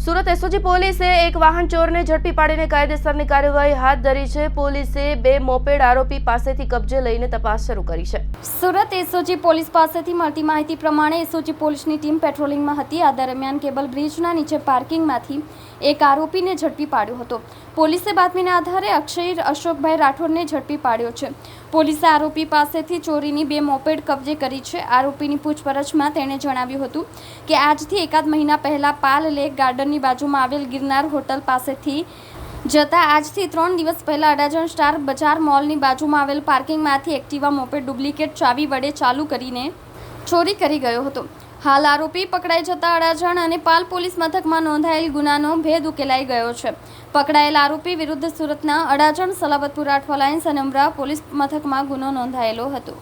Surat SOG પોલીસે એક વાહન ચોરને ઝડપી પાડીને કાયદેસરની કાર્યવાહી હાથ ધરી છે. પોલીસે બે મોપેડ આરોપી પાસેથી કબજે લઈને તપાસ શરૂ કરી છે. સુરત એસઓજી પોલીસ પાસેથી મળતી માહિતી પ્રમાણે એસઓજી પોલીસની ટીમ પેટ્રોલિંગમાં હતી. આ દરમિયાન કેબલ બ્રિજના નીચે પાર્કિંગમાંથી એક આરોપીને ઝડપી પાડ્યો હતો. પોલીસે બાતમીના આધારે અક્ષય, અશોકભાઈ રાઠોડને ઝડપી પાડ્યો છે. પોલીસે આરોપી પાસેથી ચોરીની બે મોપેડ કબજે કરી છે. આરોપીની પૂછપરછમાં તેણે જણાવ્યું હતું કે આજથી એકાદ મહિના પહેલા પાલ લેક ગાર્ડનની બાજુમાં આવેલ ગિરનાર હોટલ પાસેથી જતા આજથી ત્રણ દિવસ પહેલા અડાજણ સ્ટાર બજાર મોલની બાજુમાં આવેલ પાર્કિંગમાંથી એક્ટિવા મોપેડ ડુપ્લિકેટ ચાવી વડે ચાલુ કરીને ચોરી કરી ગયો હતો. હાલ આરોપી પકડાઈ જતા અડાજણ અને પાલ પોલીસ મથકમાં નોંધાયેલ ગુનાનો ભેદ ઉકેલાઈ ગયો છે. પકડાયેલ આરોપી વિરુદ્ધ સુરતના અડાજણ સલાબતપુર આઠવા લાઇન્સ અને અમરા પોલીસ મથકમાં ગુનો નોંધાયેલો હતો.